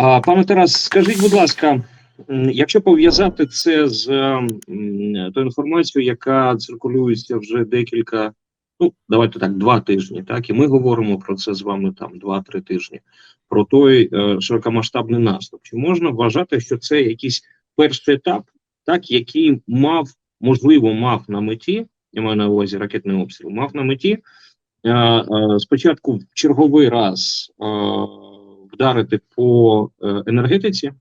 Пане Тарас, скажіть, будь ласка, якщо пов'язати це з тою інформацією, яка циркулюється вже декілька, ну давайте так, два тижні, так і ми говоримо про це з вами там два-три тижні, про той е, широкомасштабний наступ. Чи можна вважати, що це якийсь перший етап, так який мав можливо мав на меті, я маю на увазі ракетний обстріл, мав на меті е, е, спочатку в черговий раз вдарити по е, енергетиці,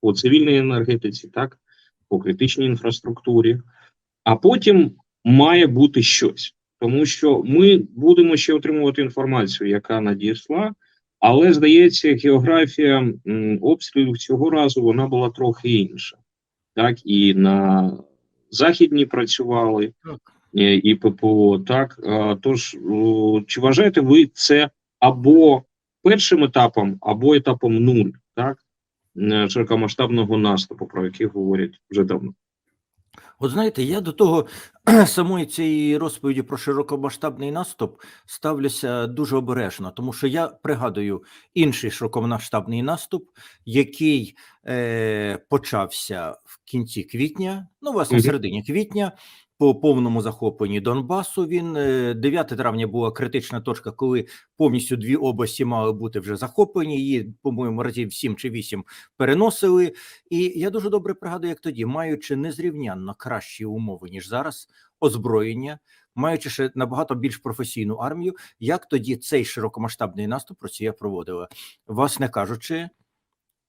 по цивільній енергетиці, так, по критичній інфраструктурі, а потім має бути щось, тому що ми будемо ще отримувати інформацію, яка надійшла. Але здається, географія обстрілів цього разу вона була трохи інша. Так, і на західні працювали, е, і ППО. Так, тож чи вважаєте ви це або першим етапом, або етапом нуль, так, е, широкомасштабного наступу, про який говорять вже давно? От знаєте, я до того самої цієї розповіді про широкомасштабний наступ ставлюся дуже обережно, тому що я пригадую інший широкомасштабний наступ, який е, почався в кінці квітня, ну, власне, в середині квітня. По повному захопленні Донбасу він е, 9 травня була критична точка, коли повністю дві області мали бути вже захоплені. Її, по-моєму, разів 7 чи 8 переносили. І я дуже добре пригадую, як тоді, маючи незрівнянно кращі умови ніж зараз, озброєння, маючи ще набагато більш професійну армію, як тоді цей широкомасштабний наступ Росія проводила, власне кажучи.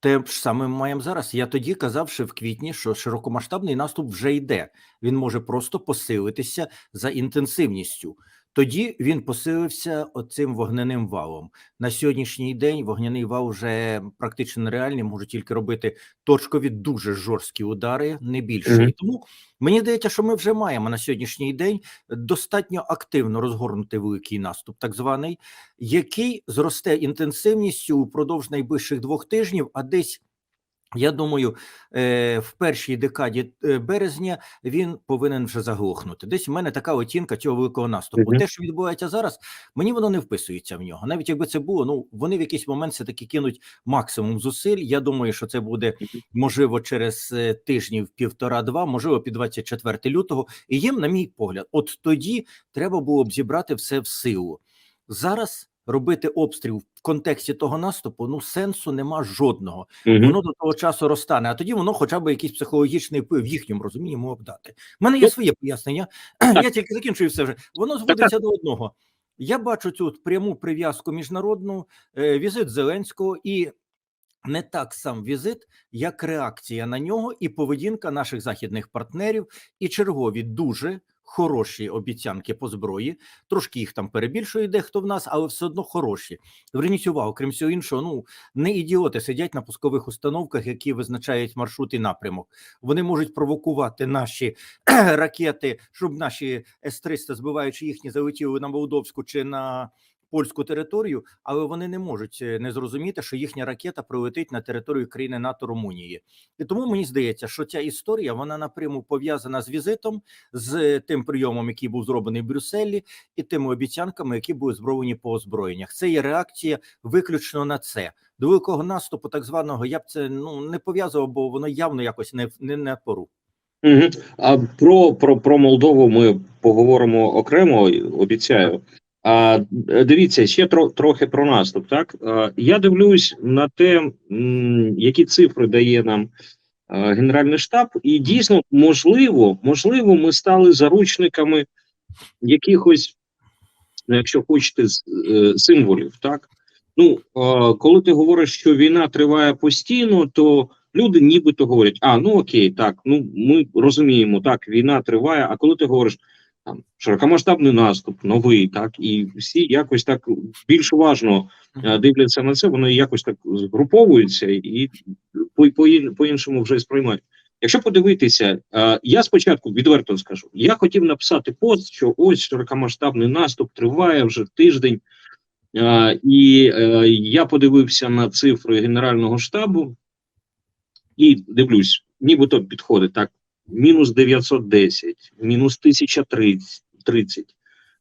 Те ж саме ми маємо зараз. Я тоді казав, ще в квітні, що широкомасштабний наступ вже йде. Він може просто посилитися за інтенсивністю. Тоді він посилився оцим вогняним валом. На сьогоднішній день вогняний вал вже практично нереальний, може тільки робити точкові дуже жорсткі удари, не більше. Мгм. І тому мені здається, що ми вже маємо на сьогоднішній день достатньо активно розгорнути великий наступ, так званий, який зросте інтенсивністю упродовж найближчих двох тижнів, а десь. Я думаю, е, в першій декаді е, березня він повинен вже заглохнути. Десь в мене така оцінка цього великого наступу. Те, що відбувається зараз, мені воно не вписується в нього. Навіть якби це було, ну вони в якийсь момент все таки кинуть максимум зусиль. Я думаю, що це буде можливо через е, тижнів півтора-два, можливо, під 24 лютого. І їм, на мій погляд, от тоді треба було б зібрати все в силу. Зараз робити обстріл в контексті того наступу ну сенсу нема жодного. Мгм. Воно до того часу розтане, а тоді воно хоча б якийсь психологічний вплив в їхньому розумінні б дати. У мене є Ну, своє пояснення. так. Я тільки закінчую все вже. Воно так. зводиться до одного. Я бачу цю пряму прив'язку міжнародну, е, візит Зеленського і не так сам візит, як реакція на нього і поведінка наших західних партнерів, і чергові дуже хороші обіцянки по зброї. Трошки їх там перебільшує дехто в нас, але все одно хороші. Зверніть увагу, крім всього іншого, ну не ідіоти сидять на пускових установках, які визначають маршрут і напрямок. Вони можуть провокувати наші ракети, щоб наші С-300, збиваючи їхні, залетіли на Молдовську чи на польську територію, але вони не можуть е, не зрозуміти, що їхня ракета прилетить на територію країни НАТО Румунії. І тому мені здається, що ця історія вона напряму пов'язана з візитом, з тим прийомом, який був зроблений в Брюсселі, і тими обіцянками, які були збройні по озброєннях. Це є реакція виключно на це. До великого наступу, так званого, я б це ну не пов'язував, бо воно явно якось не не на пору. Мгм. А про, про, про Молдову ми поговоримо окремо, обіцяю. А е, дивіться, ще тро, трохи про наступ. Так А, я дивлюсь на те, м, які цифри дає нам е, Генеральний штаб, і дійсно можливо, можливо, ми стали заручниками якихось, ну, якщо хочете, е, символів. Так ну е, коли ти говориш, що війна триває постійно, то люди нібито говорять: а ну окей, так, ну ми розуміємо, так, війна триває. А коли ти говориш там широкомасштабний наступ, новий, так, і всі якось так більш уважно е, дивляться на це, вони якось так згруповуються і по, по, по іншому вже сприймають. Якщо подивитися, е, я спочатку відверто скажу, я хотів написати пост, що ось широкомасштабний наступ триває вже тиждень. Е, І я подивився на цифри Генерального штабу і дивлюсь, нібито підходить так: мінус 910, мінус 1030.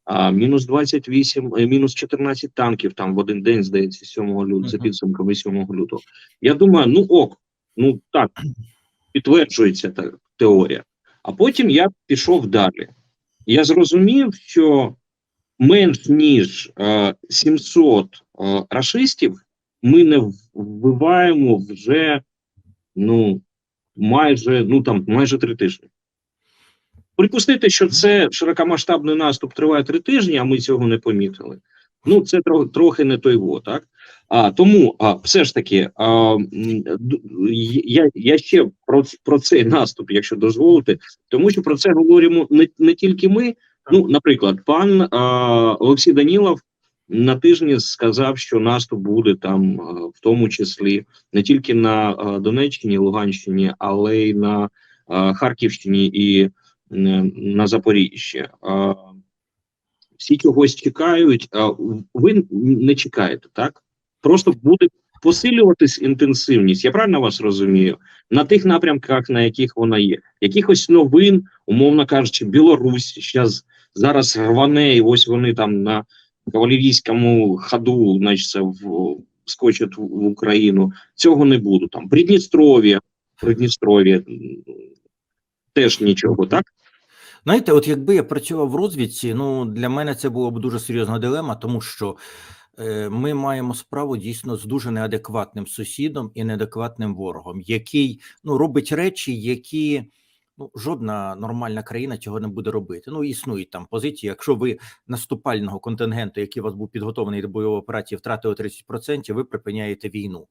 а, мінус 28, е, мінус 14 танків там в один день, здається, 7 лютого, за підсумками 7 лютого. Я думаю, ну ок, ну так, підтверджується та теорія. А потім я пішов далі. Я зрозумів, що менш ніж е, 700 е, рашистів ми не вбиваємо вже ну майже ну там майже три тижні. Припустити, що це широкомасштабний наступ триває три тижні, а ми цього не помітили. Ну це трохи трохи не той во, так. А тому, а все ж таки, а, я, я ще про, про цей наступ, якщо дозволите, тому що про це говоримо не, не тільки ми. Ну, наприклад, пан а, Олексій Данілов на тижні сказав, що наступ буде там, в тому числі не тільки на Донеччині, Луганщині, але й на Харківщині і на Запоріжжі. Всі чогось чекають, а ви не чекаєте, так? Просто буде посилюватись інтенсивність. Я правильно вас розумію? На тих напрямках, на яких вона є. Якихось новин, умовно кажучи, Білорусь зараз зараз рване, і ось вони там на кавалерійському ходу, значить, в скочать в, Україну. Цього не буде. Там Придністров'я, Придністров'я теж нічого, так? Знаєте, от якби я працював в розвідці, ну для мене це була б дуже серйозна дилема, тому що е, ми маємо справу дійсно з дуже неадекватним сусідом і неадекватним ворогом, який ну робить речі, які ну жодна нормальна країна цього не буде робити. Ну існують там позиції. Якщо ви наступального контингенту, який у вас був підготовлений до бойової операції, втратили 30%, ви припиняєте війну.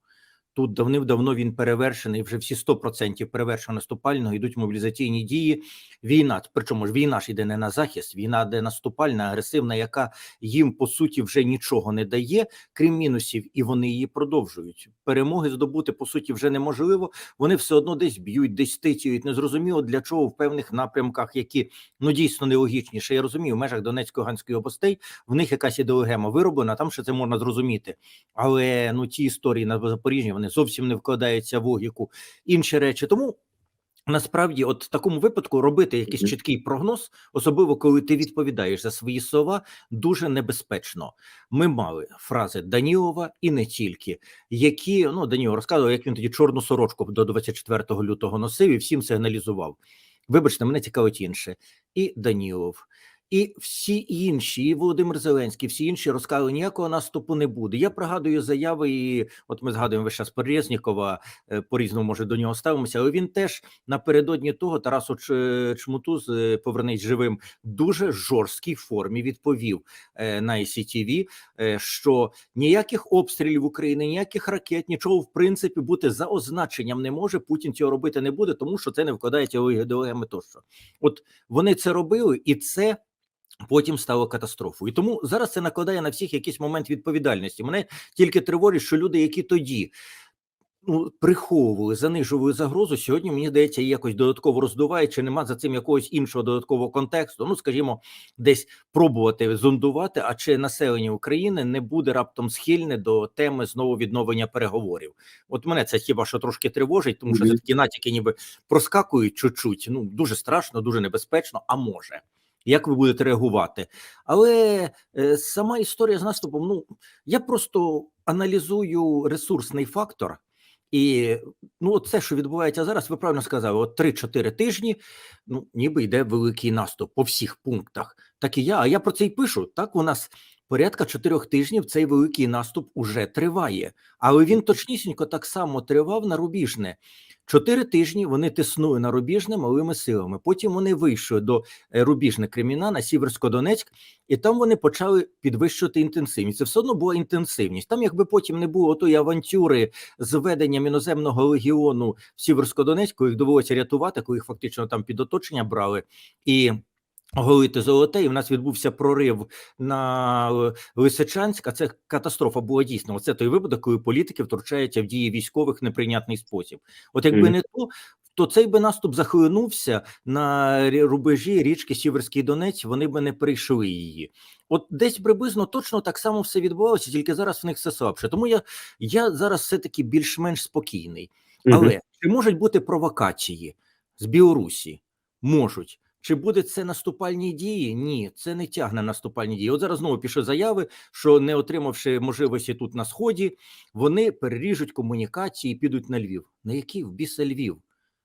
Тут давним-давно він перевершений, вже всі 100% перевершено наступального, йдуть мобілізаційні дії. Війна, причому ж війна ж йде не на захист, війна де наступальна, агресивна, яка їм по суті вже нічого не дає, крім мінусів, і вони її продовжують. Перемоги здобути по суті вже неможливо. Вони все одно десь б'ють, десь тицюють. Незрозуміло для чого в певних напрямках, які ну дійсно нелогічніше. Я розумію, в межах Донецької Ганської областей в них якась ідеологема вироблена. Там ще це можна зрозуміти. Але ну ті історії на Запоріжжі вони зовсім не вкладаються в логіку. Інші речі. Тому насправді, от в такому випадку робити якийсь чіткий прогноз, особливо коли ти відповідаєш за свої слова, дуже небезпечно. Ми мали фрази Данілова і не тільки, які ну Данілов розказував, як він тоді чорну сорочку до 24 лютого носив і всім сигналізував. Вибачте, мене цікавить інше. І Данілов, і всі інші, і Володимир Зеленський, всі інші розказали, ніякого наступу не буде. Я пригадую заяви, і от ми згадуємо весь час Порєзнікова, е, по-різному може до нього ставимося, але він теж напередодні того Тарасу Ч- Чмуту з е, Повернись живим дуже жорсткій формі відповів е, на ICTV, е, що ніяких обстрілів України, ніяких ракет, нічого в принципі бути за означенням не може. Путін цього робити не буде, тому що це не вкладається в ідеологіями тощо. От вони це робили, і це. Потім стало катастрофою. І тому зараз це накладає на всіх якийсь момент відповідальності. Мене тільки тривожить, що люди, які тоді ну, приховували, занижували загрозу, сьогодні мені здається, її якось додатково роздувають, чи нема за цим якогось іншого додаткового контексту. Ну, скажімо, десь пробувати зондувати, а чи населення України не буде раптом схильне до теми знову відновлення переговорів. От мене це хіба що трошки тривожить, тому що Мгм. це такі натяки, ніби проскакують чуть-чуть. Ну дуже страшно, дуже небезпечно. А може. Як ви будете реагувати? Але е, сама історія з наступом. Ну я просто аналізую ресурсний фактор, і ну, це, що відбувається зараз, ви правильно сказали, от 3-4 тижні, ну ніби йде великий наступ по всіх пунктах. Так і я. А я про це й пишу. Так, у нас порядка чотирьох тижнів цей великий наступ уже триває, але він точнісінько так само тривав на рубіжне. Чотири тижні вони тиснули на рубіжне малими силами. Потім вони вийшли до е, рубіжне Креміна на Сіверсько-Донецьк, і там вони почали підвищувати інтенсивність. Це все одно була інтенсивність. Там, якби потім не було тої авантюри з введенням іноземного легіону в Сіверсько-Донецьку, їх довелося рятувати, коли їх фактично там під оточення брали і. Голити золоте, і в нас відбувся прорив на е, Лисичанськ, а це катастрофа була дійсно. Оце той випадок, коли політики втручаються в дії військових в неприйнятний спосіб. От якби Мгм. не то, то цей би наступ захлинувся на рубежі річки Сіверський Донець, вони би не прийшли її. От десь приблизно точно так само все відбувалося, тільки зараз в них все слабше. Тому я, я зараз все-таки більш-менш спокійний. Мгм. Але чи можуть бути провокації з Білорусі? Можуть. Чи буде це наступальні дії? Ні, це не тягне наступальні дії. От зараз знову пішли заяви, що не отримавши можливості тут на сході, вони переріжуть комунікації і підуть на Львів. На який в біса Львів?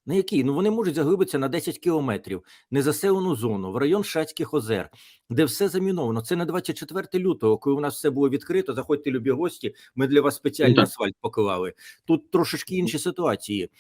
На який? Ну вони можуть заглибитися на 10 кілометрів, незаселену зону, в район Шацьких озер, де все заміновано. Це на 24 лютого, коли у нас все було відкрито. Заходьте, любі гості. Ми для вас спеціальний Ну, асфальт поклали. Тут трошечки інші ситуації.